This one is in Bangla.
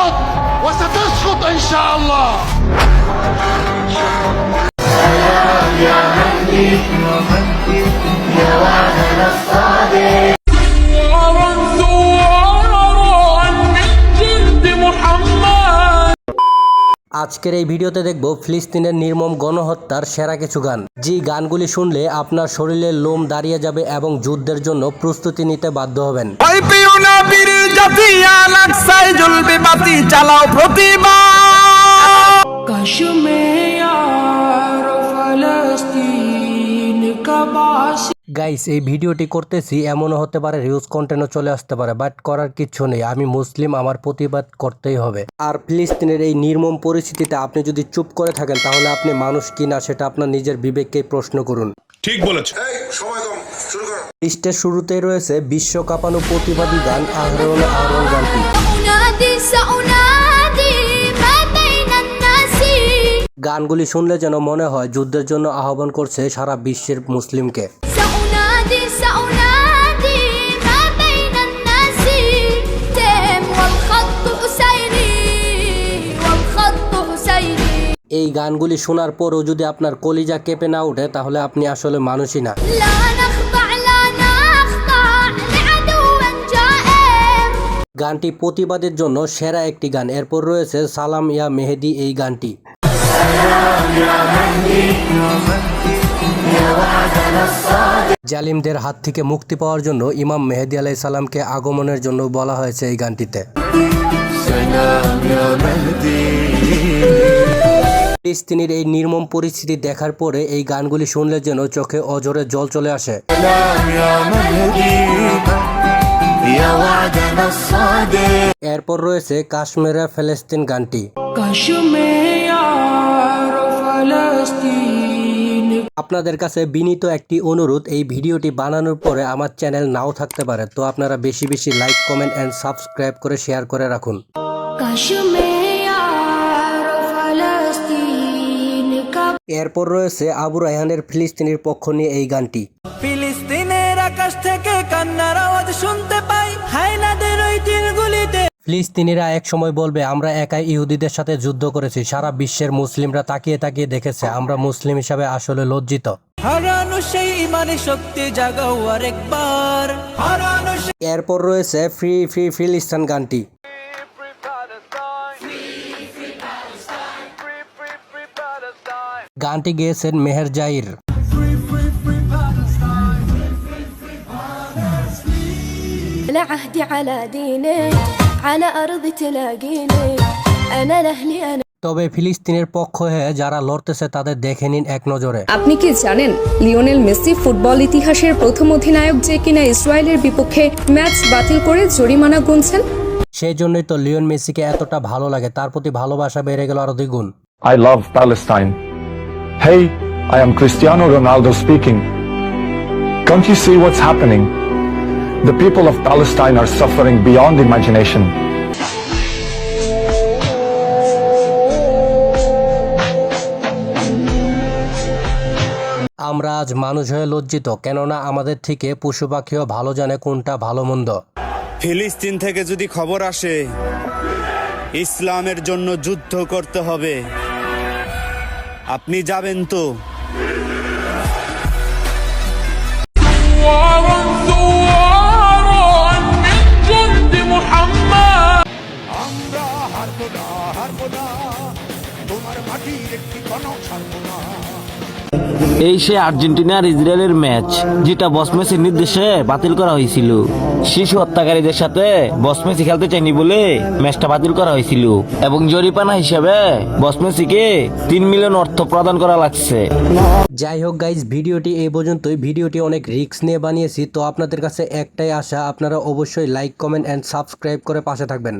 ستسقط وستسقط إن شاء الله. আজকের এই ভিডিওতে দেখব ফিলিস্তিনের নির্মম গণহত্যার সেরা কিছু গান। যে গানগুলি শুনলে আপনার শরীরের লোম দাঁড়িয়ে যাবে এবং যুদ্ধের জন্য প্রস্তুতি নিতে বাধ্য হবেন। চালাও প্রতিবাদ। গাইস এই ভিডিওটি করতেছি এমনও হতে পারে রিউজ কন্টেন্টও চলে আসতে পারে বাট করার কিছু নেই। আমি মুসলিম আমার প্রতিবাদ করতেই হবে। আর ফিলিস্তিনের এই নির্মম পরিস্থিতিতে আপনি যদি চুপ করে থাকেন তাহলে আপনি মানুষ কিনা সেটা আপনার নিজের বিবেককেই প্রশ্ন করুন। ঠিক বলেছেন লিস্টের শুরুতেই রয়েছে বিশ্বকাপানো প্রতিবাদী গান আহরণ আহরণ গানটি। গানগুলি শুনলে যেন মনে হয় যুদ্ধের জন্য আহ্বান করছে সারা বিশ্বের মুসলিমকে। এই গানগুলি শোনার পরও যদি আপনার কলিজা কেঁপে না ওঠে, তাহলে আপনি আসলে মানুষই না। গানটি প্রতিবাদের জন্য সেরা একটি গান। এরপর রয়েছে সালাম ইয়া মেহেদি এই গানটি। জালিমদের হাত থেকে মুক্তি পাওয়ার জন্য ইমাম মেহেদি আলাই সালামকে আগমনের জন্য বলা হয়েছে এই গানটিতে। ফিলিস্তিনির এই নির্মম পরিস্থিতি দেখার পরে এই গানগুলি শুনলে যেন চোখে অজরে জল চলে আসে। এরপর রয়েছে কাশ্মীরা ফেলেস্তিন গানটি। আপনাদের কাছে বিনীত একটি অনুরোধ, এই ভিডিওটি বানানোর পরে আমার চ্যানেল নাও থাকতে পারে। তো আপনারা বেশি বেশি লাইক, কমেন্ট অ্যান্ড সাবস্ক্রাইব করে শেয়ার করে রাখুন। কাশ্মীর এরপর রয়েছে আবু রায়হানের ফিলিস্তিনির পক্ষ নিয়ে এই গানটি। ফিলিস্তিনের আকাশ থেকে কান্নার আওয়াজ শুনতে পাই হাইনাদের ওই দিনগুলিতে। ফিলিস্তিনিরা এক সময় বলবে আমরা একাই ইহুদিদের সাথে যুদ্ধ করেছি সারা বিশ্বের মুসলিমরা তাকিয়ে তাকিয়ে দেখেছে আমরা মুসলিম হিসাবে আসলে লজ্জিত। হারানো সেই ইমানে শক্তি জাগাও আরেকবার। হারানো এরপর রয়েছে ফ্রি ফ্রি ফিলিস্তান গানটি। গানটি গেয়েছেন মেহের জাহির العهد على دينك على أرض تلاقيني أنا لأهلي أنا তবে ফিলিস্তিনের পক্ষ হয়ে যারা লড়তেছে তাদের দেখে নিন এক নজরে আপনি কি জানেন লিওনেল মেসি ফুটবল ইতিহাসের প্রথম অধিনায়ক যে কিনা ইসরায়েলের বিপক্ষে ম্যাচ বাতিল করে জরিমানা গুনছেন সেই জন্যই তো লিওন মেসিকে এতটা ভালো লাগে তার প্রতি ভালোবাসা বেড়ে গেল আরো দ্বিগুণ I love Palestine. Hey, I am Cristiano Ronaldo speaking. Can't you see what's happening? The people of Palestine are suffering beyond imagination. আমরা আজ মানুষ হয়ে লজ্জিত কেননা আমাদের থেকে পশু পাখিও ভালো জানে কোনটা ভালো মন্দ ফিলিস্তিন থেকে যদি খবর আসে ইসলামের জন্য যুদ্ধ করতে হবে আপনি যাবেন তো। আমরা হারবো না হারবো না। তোমার একটি কনক ছাড়বো না। এই সে আর্জেন্টিনা আর ইসরায়েলের ম্যাচ, যেটা বসমেসির নির্দেশে বাতিল করা হয়েছিল। শিশু হত্যাকারীদের সাথে বসমেসি খেলতে চাইনি বলে ম্যাচটা বাতিল করা হয়েছিল। এবং জরিপানা হিসেবে বসমেসিকে তিন মিলিয়ন অর্থ প্রদান করা লাগছে। যাই হোক গাইজ ভিডিওটি এই পর্যন্তই। ভিডিওটি অনেক রিস্ক নিয়ে বানিয়েছি, তো আপনাদের কাছে একটাই আশা, আপনারা অবশ্যই লাইক কমেন্ট অ্যান্ড সাবস্ক্রাইব করে পাশে থাকবেন।